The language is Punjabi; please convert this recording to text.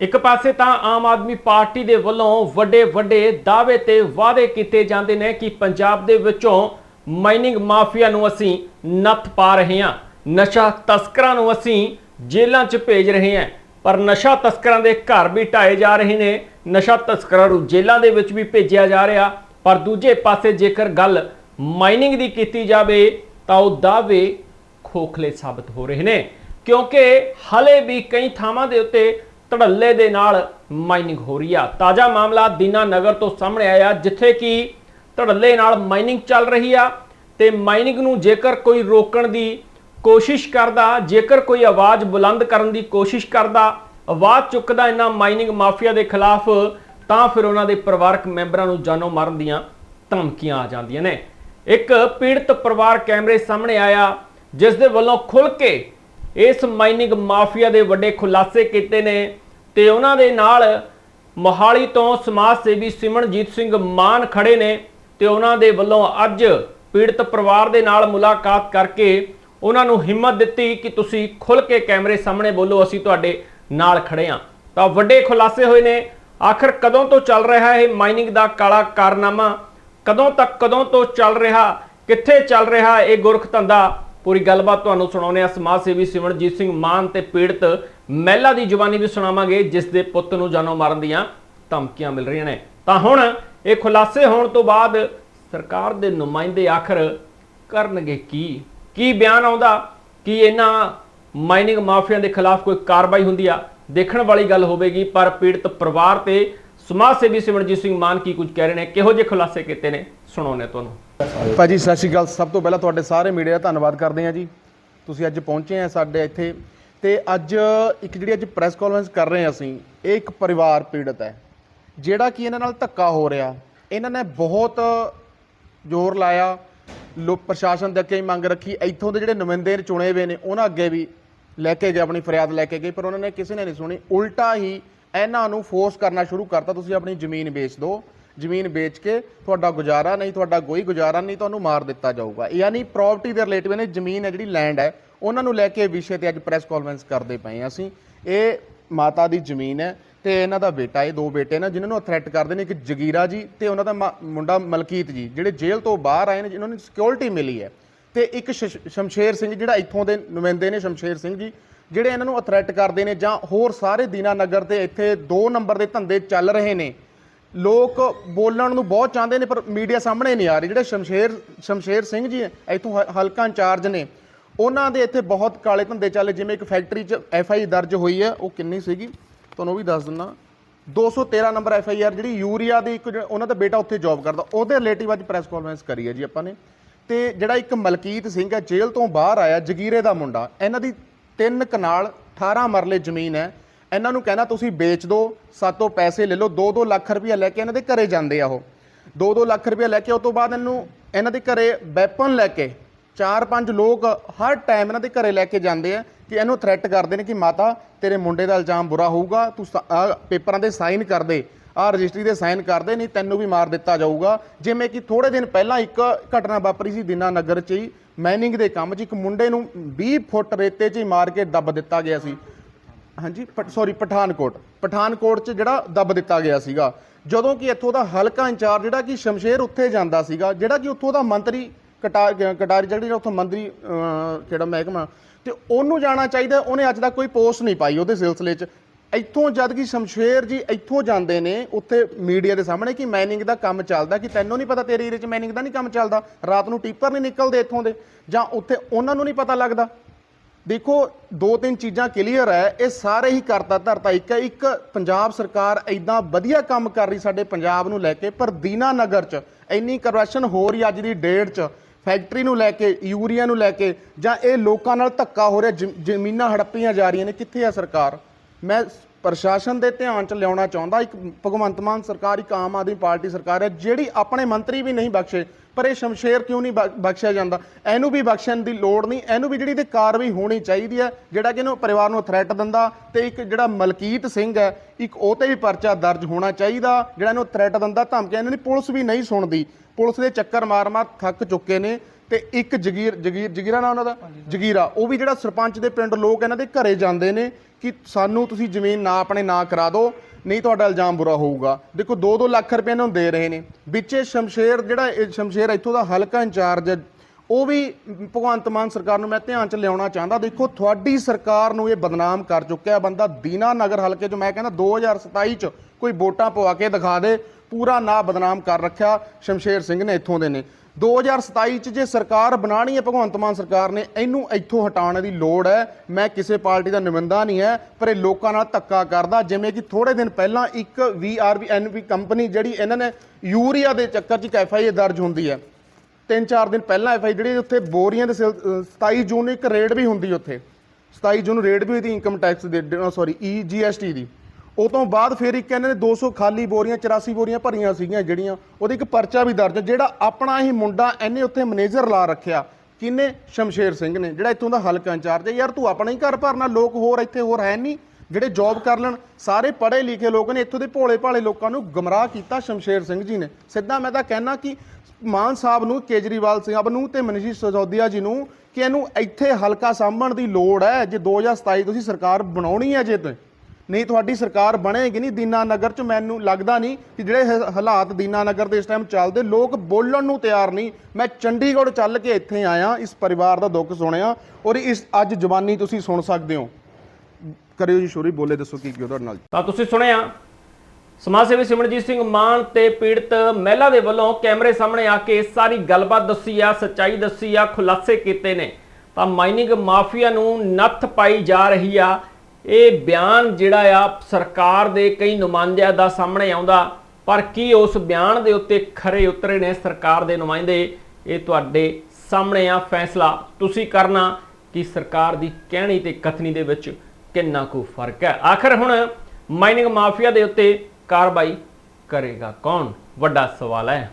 ਇੱਕ ਪਾਸੇ ਤਾਂ ਆਮ ਆਦਮੀ ਪਾਰਟੀ ਦੇ ਵੱਲੋਂ ਵੱਡੇ ਵੱਡੇ ਦਾਅਵੇ ਤੇ ਵਾਅਦੇ ਕੀਤੇ ਜਾਂਦੇ ਨੇ ਕਿ ਪੰਜਾਬ ਦੇ ਵਿੱਚੋਂ ਮਾਈਨਿੰਗ ਮਾਫੀਆ ਨੂੰ ਅਸੀਂ ਨੱਥ ਪਾ ਰਹੇ ਹਾਂ। ਨਸ਼ਾ ਤਸਕਰਾਂ ਨੂੰ ਅਸੀਂ ਜੇਲ੍ਹਾਂ 'ਚ ਭੇਜ ਰਹੇ ਹਾਂ। ਪਰ ਨਸ਼ਾ ਤਸਕਰਾਂ ਦੇ ਘਰ ਵੀ ਢਾਏ ਜਾ ਰਹੇ ਨੇ। ਨਸ਼ਾ ਤਸਕਰਾਂ ਨੂੰ ਜੇਲ੍ਹਾਂ ਦੇ ਵਿੱਚ ਵੀ ਭੇਜਿਆ ਜਾ ਰਿਹਾ। ਪਰ ਦੂਜੇ ਪਾਸੇ ਜੇਕਰ ਗੱਲ ਮਾਈਨਿੰਗ ਦੀ ਕੀਤੀ ਜਾਵੇ, ਤਾਂ ਉਹ ਦਾਅਵੇ ਖੋਖਲੇ ਸਾਬਤ ਹੋ ਰਹੇ ਨੇ। ਕਿਉਂਕਿ ਹਲੇ ਵੀ ਕਈ ਥਾਵਾਂ ਦੇ ਉੱਤੇ ਧੜੱਲੇ ਦੇ ਨਾਲ ਮਾਈਨਿੰਗ ਹੋ ਰਹੀ ਆ। ਤਾਜ਼ਾ ਮਾਮਲਾ ਦੀਨਾ ਨਗਰ ਤੋਂ ਸਾਹਮਣੇ ਆਇਆ, ਜਿੱਥੇ ਕਿ ਧੜੱਲੇ ਨਾਲ ਮਾਈਨਿੰਗ ਚੱਲ ਰਹੀ ਆ ਤੇ ਮਾਈਨਿੰਗ ਨੂੰ ਜੇਕਰ ਕੋਈ ਰੋਕਣ ਦੀ ਕੋਸ਼ਿਸ਼ ਕਰਦਾ, ਜੇਕਰ ਕੋਈ ਆਵਾਜ਼ ਬੁਲੰਦ ਕਰਨ ਦੀ ਕੋਸ਼ਿਸ਼ ਕਰਦਾ, ਆਵਾਜ਼ ਚੁੱਕਦਾ ਇਹਨਾਂ ਮਾਈਨਿੰਗ ਮਾਫੀਆ ਦੇ ਖਿਲਾਫ, ਤਾਂ ਫਿਰ ਉਹਨਾਂ ਦੇ ਪਰਿਵਾਰਕ ਮੈਂਬਰਾਂ ਨੂੰ ਜਾਨੋਂ ਮਾਰਨ ਦੀਆਂ ਧਮਕੀਆਂ ਆ ਜਾਂਦੀਆਂ ਨੇ। ਇੱਕ ਪੀੜਤ ਪਰਿਵਾਰ ਕੈਮਰੇ ਸਾਹਮਣੇ ਆਇਆ, ਜਿਸ ਦੇ ਵੱਲੋਂ ਖੁੱਲ ਕੇ ਇਸ ਮਾਈਨਿੰਗ ਮਾਫੀਆ ਦੇ ਵੱਡੇ ਖੁਲਾਸੇ ਕੀਤੇ ਨੇ ਤੇ ਉਹਨਾਂ ਦੇ ਨਾਲ ਮੋਹਾਲੀ ਤੋਂ ਸਮਾਜ ਸੇਵੀ ਸਿਮਰਨਜੀਤ ਸਿੰਘ ਮਾਨ ਖੜੇ ਨੇ ਤੇ ਉਹਨਾਂ ਦੇ ਵੱਲੋਂ ਅੱਜ ਪੀੜਤ ਪਰਿਵਾਰ ਦੇ ਨਾਲ ਮੁਲਾਕਾਤ ਕਰਕੇ ਉਹਨਾਂ ਨੂੰ ਹਿੰਮਤ ਦਿੱਤੀ ਕਿ ਤੁਸੀਂ ਖੁੱਲ ਕੇ ਕੈਮਰੇ ਸਾਹਮਣੇ ਬੋਲੋ, ਅਸੀਂ ਤੁਹਾਡੇ ਨਾਲ ਖੜੇ ਹਾਂ। ਤਾਂ ਵੱਡੇ ਖੁਲਾਸੇ ਹੋਏ ਨੇ। ਆਖਰ ਕਦੋਂ ਤੋਂ ਚੱਲ ਰਿਹਾ ਇਹ ਮਾਈਨਿੰਗ ਦਾ ਕਾਲਾ ਕਾਰਨਾਮਾ? ਕਦੋਂ ਤੱਕ, ਕਦੋਂ ਤੋਂ ਚੱਲ ਰਿਹਾ? ਕਿੱਥੇ ਚੱਲ ਰਿਹਾ ਇਹ ਗੁਰਖ ਧੰਦਾ? ਪੂਰੀ ਗੱਲਬਾਤ ਤੁਹਾਨੂੰ ਸੁਣਾਉਣੇ ਆ ਸਮਾਜ ਸੇਵੀ ਸਿਮਰਨਜੀਤ ਸਿੰਘ ਮਾਨ ਤੇ ਪੀੜਤ ਮਹਿਲਾ ਦੀ ਜ਼ੁਬਾਨੀ ਵੀ ਸੁਣਾਵਾਂਗੇ, ਜਿਸ ਦੇ ਪੁੱਤ ਨੂੰ ਜਾਨੋਂ ਮਾਰਨ ਦੀਆਂ ਧਮਕੀਆਂ ਮਿਲ ਰਹੀਆਂ ਨੇ। ਤਾਂ ਹੁਣ ਇਹ ਖੁਲਾਸੇ ਹੋਣ ਤੋਂ ਬਾਅਦ ਸਰਕਾਰ ਦੇ ਨੁਮਾਇੰਦੇ ਆਖਰ ਕਰਨਗੇ ਕੀ? ਕੀ ਬਿਆਨ ਆਉਂਦਾ? ਕਿ ਇਹਨਾਂ ਮਾਈਨਿੰਗ ਮਾਫੀਆ ਦੇ ਖਿਲਾਫ ਕੋਈ ਕਾਰਵਾਈ ਹੁੰਦੀ ਆ? ਦੇਖਣ ਵਾਲੀ ਗੱਲ ਹੋਵੇਗੀ, ਪਰ ਪੀੜਤ ਪਰਿਵਾਰ ਤੇ ਸਮਾਜ ਸੇਵੀ ਸਿਮਰਨਜੀਤ ਸਿੰਘ ਮਾਨ ਕੀ ਕੁਝ ਕਹਿ ਰਹੇ ਨੇ, ਕਿਹੋ ਜਿਹੇ ਖੁਲਾਸੇ ਕੀਤੇ ਨੇ? ਸੁਣਾਉਣੇ ਤੁਹਾਨੂੰ। ਭਾਜੀ, ਸਤਿ ਸ਼੍ਰੀ ਅਕਾਲ। ਸਭ ਤੋਂ ਪਹਿਲਾਂ ਤੁਹਾਡੇ ਸਾਰੇ ਮੀਡੀਆ ਦਾ ਧੰਨਵਾਦ ਕਰਦੇ ਹਾਂ ਜੀ। ਤੁਸੀਂ ਅੱਜ ਪਹੁੰਚੇ ਆ ਸਾਡੇ ਇੱਥੇ ਤੇ ਅੱਜ ਇੱਕ ਜਿਹੜੀ ਅੱਜ ਪ੍ਰੈਸ ਕਾਨਫਰੰਸ ਕਰ ਰਹੇ ਹਾਂ ਅਸੀਂ, ਇਹ ਇੱਕ ਪਰਿਵਾਰ ਪੀੜਤ ਹੈ। ਜਿਹੜਾ ਕਿ ਇਹਨਾਂ ਨਾਲ ਧੱਕਾ ਹੋ ਰਿਹਾ। ਇਹਨਾਂ ਨੇ ਬਹੁਤ ਜ਼ੋਰ ਲਾਇਆ। ਲੋਕ ਪ੍ਰਸ਼ਾਸਨ ਦੇ ਅੱਗੇ ਹੀ ਮੰਗ ਰੱਖੀ। ਇੱਥੋਂ ਦੇ ਜਿਹੜੇ ਨੁਮਾਇੰਦੇ ਚੁਣੇ ਹੋਏ ਨੇ, ਉਹਨਾਂ ਅੱਗੇ ਵੀ ਲੈ ਕੇ ਗਏ, ਆਪਣੀ ਫਰਿਆਦ ਲੈ ਕੇ ਗਏ। ਪਰ ਉਹਨਾਂ ਨੇ ਕਿਸੇ ਨੇ ਨਹੀਂ ਸੁਣੀ। ਉਲਟਾ ਹੀ ਇਹਨਾਂ ਨੂੰ ਫੋਰਸ ਕਰਨਾ ਸ਼ੁਰੂ ਕਰਤਾ। ਤੁਸੀਂ ਆਪਣੀ ਜ਼ਮੀਨ ਵੇਚ ਦਿਓ। ਜ਼ਮੀਨ ਵੇਚ ਕੇ ਤੁਹਾਡਾ ਗੁਜ਼ਾਰਾ ਨਹੀਂ, ਤੁਹਾਡਾ ਕੋਈ ਗੁਜ਼ਾਰਾ ਨਹੀਂ, ਤੁਹਾਨੂੰ ਮਾਰ ਦਿੱਤਾ ਜਾਊਗਾ। ਯਾਨੀ ਪ੍ਰਾਪਰਟੀ ਦੇ ਰਿਲੇਟਿਵ ਨੇ ਜ਼ਮੀਨ ਹੈ ਜਿਹੜੀ ਲੈਂਡ ਹੈ, ਉਹਨਾਂ ਨੂੰ ਲੈ ਕੇ ਵਿਸ਼ੇ ਤੇ ਅੱਜ ਪ੍ਰੈਸ ਕਾਨਫਰੰਸ ਕਰਦੇ ਪਏ ਹਾਂ ਅਸੀਂ। ਇਹ ਮਾਤਾ ਦੀ ਜ਼ਮੀਨ ਹੈ ਤੇ ਇਹਨਾਂ ਦਾ ਬੇਟਾ, ਇਹ ਦੋ ਬੇਟੇ ਨੇ, ਜਿਨ੍ਹਾਂ ਨੂੰ ਥ੍ਰੈਟ ਕਰਦੇ ਨੇ ਇੱਕ ਜਗੀਰਾ ਜੀ ਤੇ ਉਹਨਾਂ ਦਾ ਮ- ਮੁੰਡਾ ਮਲਕੀਤ ਜੀ, ਜਿਹੜੇ ਜੇਲ੍ਹ ਤੋਂ ਬਾਹਰ ਆਏ ਨੇ, ਜਿਨ੍ਹਾਂ ਨੂੰ ਸਿਕਿਉਰਿਟੀ ਮਿਲੀ ਹੈ। ਤੇ ਇੱਕ ਸ਼ਮਸ਼ੇਰ ਸਿੰਘ ਜਿਹੜਾ ਇੱਥੋਂ ਦੇ ਨੁਮਾਇੰਦੇ ਨੇ, ਸ਼ਮਸ਼ੇਰ ਸਿੰਘ ਜੀ, ਜਿਹੜੇ ਇਹਨਾਂ ਨੂੰ ਥ੍ਰੈਟ ਕਰਦੇ ਨੇ ਜਾਂ ਹੋਰ ਸਾਰੇ ਦੀਨਾਨਗਰ ਤੇ ਇੱਥੇ 2 ਨੰਬਰ ਦੇ ਧੰਦੇ ਚੱਲ ਰਹੇ ਨੇ ਲੋਕ ਬੋਲਣ ਨੂੰ ਬਹੁਤ ਚਾਹੁੰਦੇ ਨੇ, ਪਰ ਮੀਡੀਆ ਸਾਹਮਣੇ ਨਹੀਂ ਆ ਰਹੀ। ਜਿਹੜੇ ਸ਼ਮਸ਼ੇਰ ਸ਼ਮਸ਼ੇਰ ਸਿੰਘ ਜੀ ਇੱਥੋਂ ਹ- ਹਲਕਾ ਇੰਚਾਰਜ ਨੇ, ਉਹਨਾਂ ਦੇ ਇੱਥੇ ਬਹੁਤ ਕਾਲੇ ਧੰਦੇ ਚੱਲੇ ਜਿਵੇਂ ਇੱਕ ਫੈਕਟਰੀ 'ਚ ਐਫ ਆਈ ਦਰਜ ਹੋਈ ਹੈ, ਉਹ ਕਿੰਨੀ ਸੀਗੀ? ਤੁਹਾਨੂੰ ਉਹ ਵੀ ਦੱਸ ਦਿੰਦਾ। 213 ਨੰਬਰ ਐਫ ਆਈ ਆਰ, ਜਿਹੜੀ ਯੂਰੀਆ ਦੀ ਇੱਕ ਜਿਹੜਾ- ਉਹਨਾਂ ਦਾ ਬੇਟਾ ਉੱਥੇ ਜੌਬ ਕਰਦਾ, ਉਹਦੇ ਰਿਲੇਟਿਵ ਅੱਜ ਪ੍ਰੈਸ ਕਾਨਫਰੰਸ ਕਰੀ ਹੈ ਜੀ ਆਪਾਂ ਨੇ। ਤੇ ਜਿਹੜਾ ਇੱਕ ਮਲਕੀਤ ਸਿੰਘ ਹੈ, ਜੇਲ੍ਹ ਤੋਂ ਬਾਹਰ ਆਇਆ, ਜਗੀਰੇ ਦਾ ਮੁੰਡਾ। ਇਹਨਾਂ ਦੀ ਤਿੰਨ ਕਨਾਲ 18 ਮਰਲੇ ਜ਼ਮੀਨ ਹੈ। ਇਹਨਾਂ ਨੂੰ ਕਹਿੰਦਾ ਤੁਸੀਂ ਵੇਚ ਦਿਓ ਸਾਤੋਂ ਪੈਸੇ ਲੈ ਲਓ 2-2 ਲੱਖ ਰੁਪਇਆ ਲੈ ਕੇ ਇਹਨਾਂ ਦੇ ਘਰੇ ਜਾਂਦੇ ਆ ਉਹ। 2-2 ਲੱਖ ਰੁਪਇਆ ਲੈ ਕੇ ਉਸ ਤੋਂ ਬਾਅਦ ਇਹਨੂੰ ਇਹਨਾਂ ਦੇ ਘਰੇ ਵੈਪਨ ਲੈ ਕੇ ਚਾਰ ਪੰਜ ਲੋਕ ਹਰ ਟਾਈਮ ਇਹਨਾਂ ਦੇ ਘਰੇ ਲੈ ਕੇ ਜਾਂਦੇ ਆ ਕਿ ਇਹਨੂੰ ਥ੍ਰੈਟ ਕਰਦੇ ਨੇ ਕਿ ਮਾਤਾ, ਤੇਰੇ ਮੁੰਡੇ ਦਾ ਇਲਜ਼ਾਮ ਬੁਰਾ ਹੋਊਗਾ, ਤੂੰ ਆਹ ਪੇਪਰਾਂ 'ਤੇ ਸਾਈਨ ਕਰ ਦੇ, ਆਹ ਰਜਿਸਟਰੀ ਦੇ ਸਾਈਨ ਕਰਦੇ ਨਹੀਂ ਤੈਨੂੰ ਵੀ ਮਾਰ ਦਿੱਤਾ ਜਾਊਗਾ। ਜਿਵੇਂ ਕਿ ਥੋੜੇ ਦਿਨ ਪਹਿਲਾਂ ਇੱਕ ਘਟਨਾ ਵਾਪਰੀ ਸੀ ਦਿਨਾ ਨਗਰ 'ਚ ਹੀ ਮਾਈਨਿੰਗ ਦੇ ਕੰਮ 'ਚ ਇੱਕ ਮੁੰਡੇ ਨੂੰ 20 ਫੁੱਟ ਰੇਤੇ 'ਚ ਹੀ ਮਾਰ ਕੇ ਦੱਬ ਦਿੱਤਾ ਗਿਆ ਸੀ। ਹਾਂਜੀ ਸੌਰੀ ਪਠਾਨਕੋਟ। ਪਠਾਨਕੋਟ 'ਚ ਜਿਹੜਾ ਦੱਬ ਦਿੱਤਾ ਗਿਆ ਸੀਗਾ ਜਦੋਂ ਕਿ ਇੱਥੋਂ ਦਾ ਹਲਕਾ ਇੰਚਾਰਜ ਜਿਹੜਾ ਕਿ ਸ਼ਮਸ਼ੇਰ ਉੱਥੇ ਜਾਂਦਾ ਸੀਗਾ ਜਿਹੜਾ ਕਿ ਉੱਥੋਂ ਦਾ ਮੰਤਰੀ ਕਟਾ ਕਟਾਰੀ ਜਿਹੜੀ ਉੱਥੋਂ ਮੰਤਰੀ ਅਹ, ਜਿਹੜਾ ਮਹਿਕਮਾ ਤੇ ਉਹਨੂੰ ਜਾਣਾ ਚਾਹੀਦਾ ਉਹਨੇ ਅੱਜ ਤੱਕ ਕੋਈ ਪੋਸਟ ਨਹੀਂ ਪਾਈ ਉਹਦੇ ਸਿਲਸਿਲੇ 'ਚ। ਇੱਥੋਂ ਜਦ ਕਿ ਸ਼ਮਸ਼ੇਰ ਜੀ ਇੱਥੋਂ ਜਾਂਦੇ ਨੇ ਉੱਥੇ ਮੀਡੀਆ ਦੇ ਸਾਹਮਣੇ ਕਿ ਮਾਈਨਿੰਗ ਦਾ ਕੰਮ ਚੱਲਦਾ ਕਿ ਤੈਨੂੰ ਨਹੀਂ ਪਤਾ ਤੇਰੇ ਏਰੀਆ 'ਚ ਮਾਈਨਿੰਗ ਦਾ ਨਹੀਂ ਕੰਮ ਚੱਲਦਾ ਰਾਤ ਨੂੰ ਟੀਪਰ ਨਹੀਂ ਨਿਕਲਦੇ ਇੱਥੋਂ ਦੇ ਜਾਂ ਉੱਥੇ ਉਹਨਾਂ ਨੂੰ ਨਹੀਂ ਪਤਾ ਲੱਗਦਾ। ਦੇਖੋ ਦੋ ਤਿੰਨ ਚੀਜ਼ਾਂ ਕਲੀਅਰ ਹੈ, ਇਹ ਸਾਰੇ ਹੀ ਕਰਤਾ ਧਰਤਾ। ਇੱਕ ਹੈ, ਇੱਕ ਪੰਜਾਬ ਸਰਕਾਰ ਐਦਾਂ ਵਧੀਆ ਕੰਮ ਕਰ ਰਹੀ ਸਾਡੇ ਪੰਜਾਬ ਨੂੰ ਲੈ ਕੇ, ਪਰ ਦੀਨਾ ਨਗਰ ਚ ਇੰਨੀ ਕਰਪਸ਼ਨ ਹੋ ਰਹੀ ਅੱਜ ਦੀ ਡੇਟ ਚ ਫੈਕਟਰੀ ਨੂੰ ਲੈ ਕੇ, ਯੂਰੀਆ ਨੂੰ ਲੈ ਕੇ, ਜਾਂ ਇਹ ਲੋਕਾਂ ਨਾਲ ਧੱਕਾ ਹੋ ਰਿਹਾ ਜ਼ਮੀਨਾਂ ਹੜੱਪੀਆਂ ਜਾ ਰਹੀਆਂ ਨੇ, ਕਿੱਥੇ ਆ ਸਰਕਾਰ? ਮੈਂ ਪ੍ਰਸ਼ਾਸਨ ਦੇ ਧਿਆਨ ਚ ਲਿਆਉਣਾ ਚਾਹੁੰਦਾ। ਇੱਕ ਭਗਵੰਤ ਮਾਨ ਸਰਕਾਰ, ਇੱਕ ਆਮ ਆਦਮੀ ਪਾਰਟੀ ਸਰਕਾਰ ਹੈ, ਜਿਹੜੀ ਆਪਣੇ ਮੰਤਰੀ ਵੀ ਨਹੀਂ ਬਖਸ਼ੇ, ਪਰ ਇਹ ਸ਼ਮਸ਼ੇਰ ਕਿਉਂ ਨਹੀਂ ਬਖਸ਼ਿਆ ਜਾਂਦਾ? ਇਹਨੂੰ ਵੀ ਬਖਸ਼ਣ ਦੀ ਲੋੜ ਨਹੀਂ। ਇਹਨੂੰ ਵੀ ਜਿਹੜੀ ਤੇ ਕਾਰਵਾਈ ਹੋਣੀ ਚਾਹੀਦੀ ਹੈ, ਜਿਹੜਾ ਕਿ ਇਹਨੂੰ ਪਰਿਵਾਰ ਨੂੰ ਥ੍ਰੈਟ ਦਿੰਦਾ ਤੇ ਇੱਕ ਜਿਹੜਾ ਮਲਕੀਤ ਸਿੰਘ ਹੈ, ਇੱਕ ਉਹ ਤੇ ਵੀ ਪਰਚਾ ਦਰਜ ਹੋਣਾ ਚਾਹੀਦਾ, ਜਿਹੜਾ ਇਹਨੂੰ ਥ੍ਰੈਟ ਦਿੰਦਾ। ਧਮਕੀਆਂ ਇਹਨਾਂ ਦੀ ਪੁਲਿਸ ਵੀ ਨਹੀਂ ਸੁਣਦੀ। ਪੁਲਿਸ ਦੇ ਚੱਕਰ ਮਾਰ-ਮਾਰ ਥੱਕ ਚੁੱਕੇ ਨੇ। ਤੇ ਇੱਕ ਜਗੀਰ ਜਗੀਰ ਜਗੀਰਾ ਨਾ ਉਹਨਾਂ ਦਾ? ਜਗੀਰਾ। ਉਹ ਵੀ ਜਿਹੜਾ ਸਰਪੰਚ ਦੇ ਪਿੰਡ ਲੋਕ ਇਹਨਾਂ ਦੇ ਘਰੇ ਜਾਂਦੇ ਨੇ ਕਿ ਸਾਨੂੰ ਤੁਸੀਂ ਜ਼ਮੀਨ ਨਾ ਆਪਣੇ ਨਾਂ ਕਰਾ ਦਿਓ ਨਹੀਂ ਤੁਹਾਡਾ ਇਲਜ਼ਾਮ ਬੁਰਾ ਹੋਊਗਾ। ਦੇਖੋ 2-2 ਲੱਖ ਰੁਪਏ ਇਹਨਾਂ ਨੂੰ ਦੇ ਰਹੇ ਨੇ। ਵਿੱਚੇ ਸ਼ਮਸ਼ੇਰ ਜਿਹੜਾ ਇਹ ਸ਼ਮਸ਼ੇਰ ਇੱਥੋਂ ਦਾ ਹਲਕਾ ਇੰਚਾਰਜ ਉਹ ਵੀ ਭਗਵੰਤ ਮਾਨ ਸਰਕਾਰ ਨੂੰ ਮੈਂ ਧਿਆਨ ਚ ਲਿਆਉਣਾ ਚਾਹੁੰਦਾ ਦੇਖੋ ਤੁਹਾਡੀ ਸਰਕਾਰ ਨੂੰ ਇਹ ਬਦਨਾਮ ਕਰ ਚੁੱਕਿਆ ਬੰਦਾ ਦੀਨਾ ਨਗਰ ਹਲਕੇ ਚ ਮੈਂ ਕਹਿੰਦਾ 2027 ਚ ਕੋਈ ਵੋਟਾਂ ਪਵਾ ਕੇ ਦਿਖਾ ਦੇ ਪੂਰਾ ਨਾਂ ਬਦਨਾਮ ਕਰ ਰੱਖਿਆ ਸ਼ਮਸ਼ੇਰ ਸਿੰਘ ਨੇ ਇੱਥੋਂ ਦੇ ਨੇ। 2027 ਚ ਜੇ ਸਰਕਾਰ ਬਣਾਣੀ ਹੈ, ਭਗਵੰਤ ਮਾਨ ਸਰਕਾਰ ਨੇ, ਇਹਨੂੰ ਇੱਥੋਂ ਹਟਾਉਣ ਦੀ ਲੋੜ ਹੈ। ਮੈਂ ਕਿਸੇ ਪਾਰਟੀ ਦਾ ਨੁਮਾਇੰਦਾ ਨਹੀਂ ਹੈ, ਪਰ ਇਹ ਲੋਕਾਂ ਨਾਲ ਧੱਕਾ ਕਰਦਾ, ਜਿਵੇਂ ਕਿ ਥੋੜੇ ਦਿਨ ਪਹਿਲਾਂ ਇੱਕ ਵੀਆਰਬੀਐਨਪੀ ਕੰਪਨੀ ਜਿਹੜੀ ਇਹਨਾਂ ਨੇ ਯੂਰੀਆ ਦੇ ਚੱਕਰ 'ਚ ਇੱਕ ਐਫਆਈਏ ਦਰਜ ਹੁੰਦੀ ਹੈ। ਤਿੰਨ ਚਾਰ ਦਿਨ ਪਹਿਲਾਂ ਐਫਆਈ ਜਿਹੜੀ ਉੱਥੇ ਬੋਰੀਆਂ ਦੇ ਸਿਲ- ਅਹ 27 ਜੂਨ ਨੂੰ ਇੱਕ ਰੇਡ ਵੀ ਹੁੰਦੀ ਉੱਥੇ। 27 ਜੂਨ ਨੂੰ ਰੇਡ ਵੀ ਹੋਈ ਸੀ ਇਨਕਮ ਟੈਕਸ ਦੇ ਸੌਰੀ ਈਜੀਐਸਟੀ ਦੀ। ਉਹ ਤੋਂ ਬਾਅਦ ਫਿਰ ਇੱਕ ਇਹਨਾਂ ਨੇ 200 ਖਾਲੀ ਬੋਰੀਆਂ 84 ਬੋਰੀਆਂ ਭਰੀਆਂ ਸੀਗੀਆਂ ਜਿਹੜੀਆਂ, ਉਹਦੇ ਇੱਕ ਪਰਚਾ ਵੀ ਦਰਜ ਜਿਹੜਾ ਆਪਣਾ ਹੀ ਮੁੰਡਾ ਇਹਨੇ ਉੱਥੇ ਮੈਨੇਜਰ ਲਾ ਰੱਖਿਆ, ਕਿਨੇ? ਸ਼ਮਸ਼ੇਰ ਸਿੰਘ ਨੇ, ਜਿਹੜਾ ਇੱਥੋਂ ਦਾ ਹਲਕਾ ਇੰਚਾਰਜ ਹੈ ਯਾਰ ਤੂੰ ਆਪਣਾ ਹੀ ਘਰ ਭਰਨਾ, ਲੋਕ ਹੋਰ ਇੱਥੇ ਹੋਰ ਹੈ ਨਹੀਂ, ਜਿਹੜੇ ਜੌਬ ਕਰ ਲੈਣ, ਸਾਰੇ ਪੜ੍ਹੇ ਲਿਖੇ ਲੋਕ ਨੇ, ਇੱਥੋਂ ਦੇ ਭੋਲੇ ਭਾਲੇ ਲੋਕਾਂ ਨੂੰ ਗਮਰਾਹ ਕੀਤਾ ਸ਼ਮਸ਼ੇਰ ਸਿੰਘ ਜੀ ਨੇ। ਸਿੱਧਾ ਮੈਂ ਤਾਂ ਕਹਿਣਾ ਕਿ ਮਾਨ ਸਾਹਿਬ ਨੂੰ, ਕੇਜਰੀਵਾਲ ਸਾਹਿਬ ਨੂੰ ਤੇ ਮਨੀਸ਼ ਸਿਸੋਦੀਆ ਜੀ ਨੂੰ ਕਿ ਇਹਨੂੰ ਇੱਥੇ ਹਲਕਾ ਸਾਂਭਣ ਦੀ ਲੋੜ ਹੈ, ਜੇ 2027 ਤੁਸੀਂ ਸਰਕਾਰ ਬਣਾਉਣੀ ਹੈ ਜੇ ਤੇ। ਨਹੀਂ, ਤੁਹਾਡੀ ਸਰਕਾਰ ਬਣੇਗੀ ਨਹੀਂ। ਦੀਨਾ ਨਗਰ ਚ ਮੈਨੂੰ ਲੱਗਦਾ ਨਹੀਂ ਕਿ ਜਿਹੜੇ ਹ- ਹਾਲਾਤ ਦੀਨਾ ਨਗਰ ਦੇ ਇਸ ਟਾਈਮ ਚੱਲਦੇ, ਲੋਕ ਬੋਲਣ ਨੂੰ ਤਿਆਰ ਨਹੀਂ। ਮੈਂ ਚੰਡੀਗੜ੍ਹ ਚੱਲ ਕੇ ਇੱਥੇ ਆਇਆ, ਇਸ ਪਰਿਵਾਰ ਦਾ ਦੁੱਖ ਸੁਣਿਆ, ਔਰ ਇਸ ਅੱਜ ਜਵਾਨੀ ਤੁਸੀਂ ਸੁਣ ਸਕਦੇ ਹੋ। ਕਰਿਓ ਜੀ ਸ਼ੋਰੀ, ਬੋਲੇ ਦੱਸੋ ਕੀ ਕੀ ਤੁਹਾਡੇ ਨਾਲ? ਤਾਂ ਤੁਸੀਂ ਸੁਣਿਆ, ਸਮਾਜ ਸੇਵੀ ਸਿਮਰਨਜੀਤ ਸਿੰਘ ਮਾਨ ਤੇ ਪੀੜਤ ਮਹਿਲਾ ਦੇ ਵੱਲੋਂ ਕੈਮਰੇ ਸਾਹਮਣੇ ਆ ਕੇ ਸਾਰੀ ਗੱਲਬਾਤ ਦੱਸੀ ਆ, ਸੱਚਾਈ ਦੱਸੀ ਆ, ਖੁਲਾਸੇ ਕੀਤੇ ਨੇ। ਤਾਂ ਮਾਈਨਿੰਗ ਮਾਫੀਆ ਨੂੰ ਨੱਥ ਪਾਈ ਜਾ ਰਹੀ ਆ। ਇਹ ਬਿਆਨ ਜਿਹੜਾ ਆ, ਸਰਕਾਰ ਦੇ ਕਈ ਨੁਮਾਇੰਦਿਆਂ ਦਾ ਸਾਹਮਣੇ ਆਉਂਦਾ, ਪਰ ਕੀ ਉਸ ਬਿਆਨ ਦੇ ਉੱਤੇ ਖਰੇ ਉਤਰੇ ਨੇ ਸਰਕਾਰ ਦੇ ਨੁਮਾਇੰਦੇ? ਇਹ ਤੁਹਾਡੇ ਸਾਹਮਣੇ ਆ ਫੈਸਲਾ। ਤੁਸੀਂ ਕਰਨਾ ਕਿ ਸਰਕਾਰ ਦੀ ਕਹਿਣੀ ਤੇ ਕਥਨੀ ਦੇ ਵਿੱਚ ਕਿੰਨਾ ਕੁ ਫ਼ਰਕ ਹੈ। ਆਖਰ ਹੁਣ ਮਾਈਨਿੰਗ ਮਾਫੀਆ ਦੇ ਉੱਤੇ ਕਾਰਵਾਈ ਕਰੇਗਾ ਕੌਣ? ਵੱਡਾ ਸਵਾਲ ਹੈ।